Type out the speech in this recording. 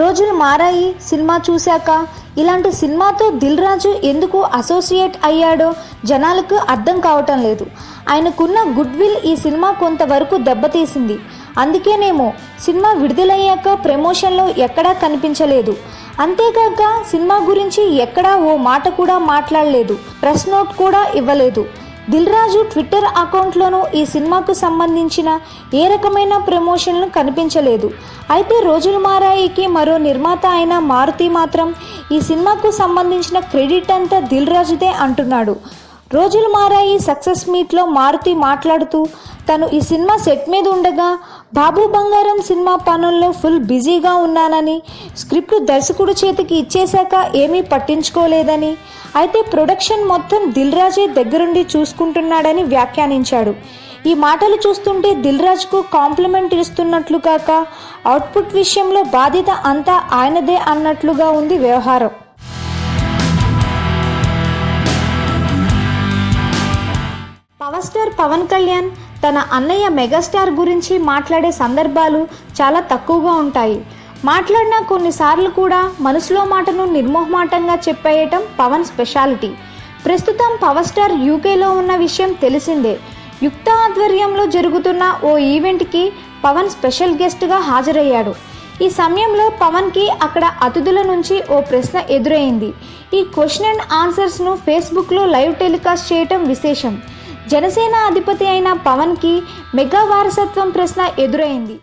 రోజులు మారాయి సినిమా చూశాక. ఇలాంటి సినిమాతో దిల్ రాజు ఎందుకు అసోసియేట్ అయ్యాడో జనాలకు అర్థం కావటం లేదు. ఆయనకున్న గుడ్ విల్ ఈ సినిమా కొంతవరకు దెబ్బతీసింది. అందుకేనేమో సినిమా విడుదలయ్యాక ప్రమోషన్లో ఎక్కడా కనిపించలేదు. అంతేకాక సినిమా గురించి ఎక్కడా ఓ మాట కూడా మాట్లాడలేదు. ప్రెస్ నోట్ కూడా ఇవ్వలేదు. దిల్ రాజు ట్విట్టర్ అకౌంట్లోనూ ఈ సినిమాకు సంబంధించిన ఏ రకమైన ప్రమోషన్లు కనిపించలేదు. అయితే రోజులు మారాయికి మరో నిర్మాత అయిన మారుతి మాత్రం ఈ సినిమాకు సంబంధించిన క్రెడిట్ అంతా దిల్ రాజుదే అంటున్నాడు. రోజులు మారాయి సక్సెస్ మీట్లో మారుతి మాట్లాడుతూ తను ఈ సినిమా సెట్ మీద ఉండగా బాబు బంగారం సినిమా పనుల్లో ఫుల్ బిజీగా ఉన్నానని స్క్రిప్ట్ దర్శకుడు చేతికి ఇచ్చేశాక ఏమీ పట్టించుకోలేదని అయితే ప్రొడక్షన్ మొత్తం దిల్ రాజే దగ్గరుండి చూసుకుంటున్నాడని వ్యాఖ్యానించాడు. ఈ మాటలు చూస్తుంటే దిల్రాజ్కు కాంప్లిమెంట్ ఇస్తున్నట్లు కాక అవుట్పుట్ విషయంలో బాధ్యత అంతా ఆయనదే అన్నట్లుగా ఉంది వ్యవహారం. పవర్ స్టార్ పవన్ కళ్యాణ్ తన అన్నయ్య మెగాస్టార్ గురించి మాట్లాడే సందర్భాలు చాలా తక్కువగా ఉంటాయి. మాట్లాడిన కొన్నిసార్లు కూడా మనసులో మాటను నిర్మోహమాటంగా చెప్పేయటం పవన్ స్పెషాలిటీ. ప్రస్తుతం పవర్ స్టార్ యూకేలో ఉన్న విషయం తెలిసిందే. యుక్త ఆధ్వర్యంలో జరుగుతున్న ఓ ఈవెంట్కి పవన్ స్పెషల్ గెస్ట్గా హాజరయ్యాడు. ఈ సమయంలో పవన్కి అక్కడ అతిథుల నుంచి ఓ ప్రశ్న ఎదురైంది. ఈ క్వశ్చన్ అండ్ ఆన్సర్స్ను ఫేస్బుక్లో లైవ్ టెలికాస్ట్ చేయటం విశేషం. జనసేన అధిపతి అయిన పవన్కి మెగా వారసత్వం ప్రశ్న ఎదురైంది.